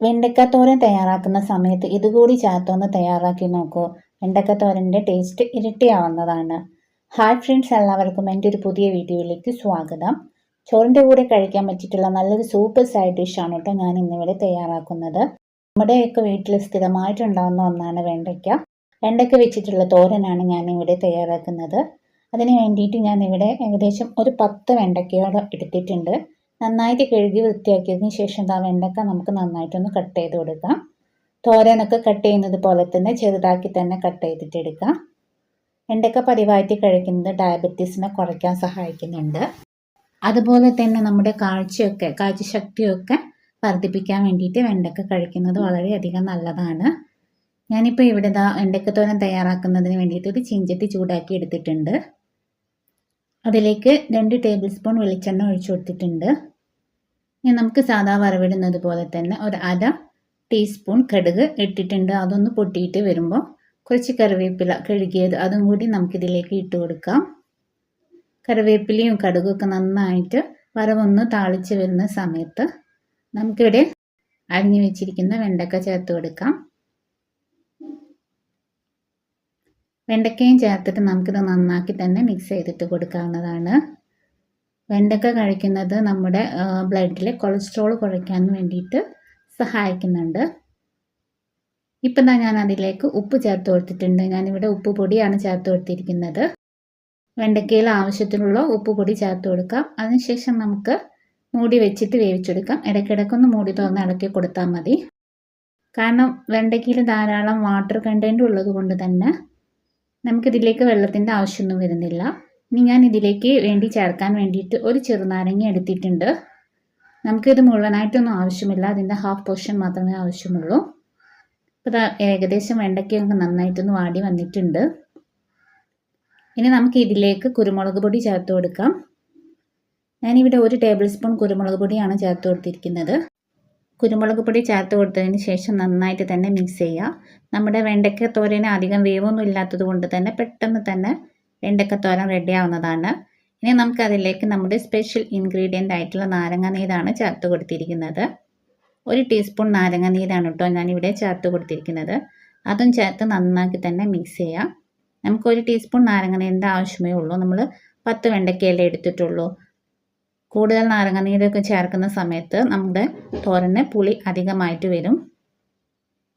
വെണ്ടയ്ക്കത്തോരൻ തയ്യാറാക്കുന്ന സമയത്ത് ഇതുകൂടി ചേർത്തൊന്ന് തയ്യാറാക്കി നോക്കൂ. വെണ്ടക്കത്തോരന്റെ ടേസ്റ്റ് ഇരട്ടിയാവുന്നതാണ്. ഹായ് ഫ്രണ്ട്സ് എല്ലാവർക്കും എന്റെ ഒരു പുതിയ വീഡിയോയിലേക്ക് സ്വാഗതം. ചോറിന്റെ കൂടെ കഴിക്കാൻ പറ്റിയിട്ടുള്ള നല്ലൊരു സൂപ്പർ സൈഡ് ഡിഷാണ് കേട്ടോ ഞാൻ ഇന്നിവിടെ തയ്യാറാക്കുന്നത്. നമ്മുടെയൊക്കെ വീട്ടിൽ സ്ഥിരമായിട്ടുണ്ടാകുന്ന ഒന്നാണ് വെണ്ടയ്ക്ക. വെണ്ടയ്ക്ക വെച്ചിട്ടുള്ള തോരനാണ് ഞാൻ ഇവിടെ തയ്യാറാക്കുന്നത്. അതിന് വേണ്ടിയിട്ട് ഞാൻ ഇവിടെ ഏകദേശം ഒരു പത്ത് വെണ്ടയ്ക്കയോട് എടുത്തിട്ടുണ്ട്. നന്നായിട്ട് കഴുകി വൃത്തിയാക്കിയതിന് ശേഷം ആ വെണ്ടക്ക നമുക്ക് നന്നായിട്ടൊന്ന് കട്ട് ചെയ്ത് കൊടുക്കാം. തോരനൊക്കെ കട്ട് ചെയ്യുന്നത് പോലെ തന്നെ ചെറുതാക്കി തന്നെ കട്ട് ചെയ്തിട്ട് എടുക്കാം. വെണ്ടക്ക പതിവായിട്ട് കഴിക്കുന്നത് ഡയബറ്റീസിനെ കുറയ്ക്കാൻ സഹായിക്കുന്നുണ്ട്. അതുപോലെ തന്നെ നമ്മുടെ കാഴ്ചയൊക്കെ കാഴ്ചശക്തിയൊക്കെ വർദ്ധിപ്പിക്കാൻ വേണ്ടിയിട്ട് വെണ്ടക്ക കഴിക്കുന്നത് വളരെയധികം നല്ലതാണ്. ഞാനിപ്പോൾ ഇവിടെ ദാ വെണ്ടക്കത്തോരൻ തയ്യാറാക്കുന്നതിന് വേണ്ടിയിട്ട് ഒരു ചീഞ്ചട്ടി ചൂടാക്കി എടുത്തിട്ടുണ്ട്. അതിലേക്ക് രണ്ട് ടേബിൾ സ്പൂൺ വെളിച്ചെണ്ണ ഒഴിച്ചു കൊടുത്തിട്ടുണ്ട്. ഇനി നമുക്ക് സാധാ വറവിടുന്നത് പോലെ തന്നെ ഒരു അര ടീസ്പൂൺ കടുക് ഇട്ടിട്ടുണ്ട്. അതൊന്ന് പൊട്ടിയിട്ട് വരുമ്പോൾ കുറച്ച് കറിവേപ്പില കഴുകിയത് അതും കൂടി നമുക്കിതിലേക്ക് ഇട്ട് കൊടുക്കാം. കറിവേപ്പിലയും കടുകൊക്കെ നന്നായിട്ട് വറവൊന്ന് താളിച്ച് വരുന്ന സമയത്ത് നമുക്കിവിടെ അരിഞ്ഞു വെച്ചിരിക്കുന്ന വെണ്ടക്ക ചേർത്ത് കൊടുക്കാം. വെണ്ടക്കയും ചേർത്തിട്ട് നമുക്കിത് നന്നാക്കി തന്നെ മിക്സ് ചെയ്തിട്ട് കൊടുക്കാവുന്നതാണ്. വെണ്ടക്ക കഴിക്കുന്നത് നമ്മുടെ ബ്ലഡിലെ കൊളസ്ട്രോൾ കുറയ്ക്കാൻ വേണ്ടിയിട്ട് സഹായിക്കുന്നുണ്ട്. ഇപ്പം തന്നെ ഞാൻ അതിലേക്ക് ഉപ്പ് ചേർത്ത് കൊടുത്തിട്ടുണ്ട്. ഞാനിവിടെ ഉപ്പ് പൊടിയാണ് ചേർത്ത് കൊടുത്തിരിക്കുന്നത്. വെണ്ടക്കയിൽ ആവശ്യത്തിനുള്ള ഉപ്പ് പൊടി ചേർത്ത് കൊടുക്കാം. അതിനുശേഷം നമുക്ക് മൂടി വെച്ചിട്ട് വേവിച്ചെടുക്കാം. ഇടയ്ക്കിടയ്ക്കൊന്ന് മൂടി തുറന്ന് ഇളക്കി കൊടുത്താൽ മതി. കാരണം വെണ്ടയ്ക്കയിൽ ധാരാളം വാട്ടർ കണ്ടന്റ് ഉള്ളത് കൊണ്ട് തന്നെ നമുക്കിതിലേക്ക് വെള്ളത്തിന്റെ ആവശ്യമൊന്നും വരുന്നില്ല. ഇനി ഞാൻ ഇതിലേക്ക് വേണ്ടി ചേർക്കാൻ വേണ്ടിയിട്ട് ഒരു ചെറുനാരങ്ങ എടുത്തിട്ടുണ്ട്. നമുക്കിത് മുഴുവനായിട്ടൊന്നും ആവശ്യമില്ല. അതിന്റെ ഹാഫ് പോർഷൻ മാത്രമേ ആവശ്യമുള്ളൂ. ഇപ്പോൾ ഏകദേശം വെണ്ടയ്ക്കൊക്കെ നന്നായിട്ടൊന്ന് വാടി വന്നിട്ടുണ്ട്. ഇനി നമുക്ക് ഇതിലേക്ക് കുരുമുളക് പൊടി ചേർത്ത് കൊടുക്കാം. ഞാനിവിടെ ഒരു ടേബിൾ സ്പൂൺ കുരുമുളക് പൊടിയാണ് ചേർത്ത് കൊടുത്തിരിക്കുന്നത്. കുരുമുളക് പൊടി ചേർത്ത് കൊടുത്തതിന് ശേഷം നന്നായിട്ട് തന്നെ മിക്സ് ചെയ്യുക. നമ്മുടെ വെണ്ടയ്ക്ക തോരന് അധികം വേവൊന്നും ഇല്ലാത്തത് കൊണ്ട് തന്നെ പെട്ടെന്ന് തന്നെ വെണ്ടക്കത്തോരൻ റെഡി ആവുന്നതാണ്. ഇനി നമുക്ക് അതിലേക്ക് നമ്മുടെ സ്പെഷ്യൽ ഇൻഗ്രീഡിയന്റ് ആയിട്ടുള്ള നാരങ്ങാനീരാണ് ചേർത്ത് കൊടുത്തിരിക്കുന്നത്. ഒരു ടീസ്പൂൺ നാരങ്ങാനീരാണ് കേട്ടോ ഞാനിവിടെ ചേർത്ത് കൊടുത്തിരിക്കുന്നത്. അതും ചേർത്ത് നന്നാക്കി തന്നെ മിക്സ് ചെയ്യാം നമുക്ക് ഒരു ടീസ്പൂൺ നാരങ്ങ നീരിന്റെ ആവശ്യമേ ഉള്ളൂ. നമ്മൾ പത്ത് വെണ്ടയ്ക്കയല്ലേ എടുത്തിട്ടുള്ളൂ. കൂടുതൽ നാരങ്ങ നീരൊക്കെ ചേർക്കുന്ന സമയത്ത് നമ്മുടെ തോരന് പുളി അധികമായിട്ട് വരും.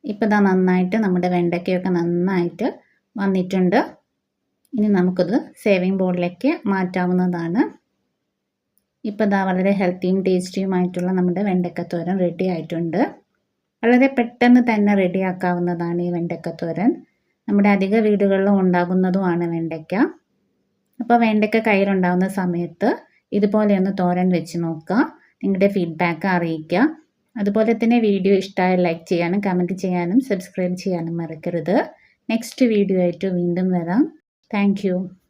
ഇപ്പം ഇതാ നന്നായിട്ട് നമ്മുടെ വെണ്ടയ്ക്കയൊക്കെ നന്നായിട്ട് വന്നിട്ടുണ്ട്. ഇനി നമുക്കത് സേവിങ് ബോർഡിലേക്ക് മാറ്റാവുന്നതാണ്. ഇപ്പോൾ ഇതാ വളരെ ഹെൽത്തിയും ടേസ്റ്റിയുമായിട്ടുള്ള നമ്മുടെ വെണ്ടക്കത്തോരൻ റെഡി ആയിട്ടുണ്ട്. വളരെ പെട്ടെന്ന് തന്നെ റെഡിയാക്കാവുന്നതാണ് ഈ വെണ്ടക്കത്തോരൻ നമ്മുടെ അധിക വീടുകളിലും ഉണ്ടാകുന്നതുമാണ് വെണ്ടയ്ക്ക. അപ്പോൾ വെണ്ടയ്ക്ക കയ്യിലുണ്ടാകുന്ന സമയത്ത് ഇതുപോലെ ഒന്ന് തോരൻ വെച്ച് നോക്കുക. നിങ്ങളുടെ ഫീഡ്ബാക്ക് അറിയിക്കുക. അതുപോലെ തന്നെ വീഡിയോ ഇഷ്ടമായ ലൈക്ക് ചെയ്യാനും കമന്റ് ചെയ്യാനും സബ്സ്ക്രൈബ് ചെയ്യാനും മറക്കരുത്. നെക്സ്റ്റ് വീഡിയോ ആയിട്ട് വീണ്ടും വരാം. You.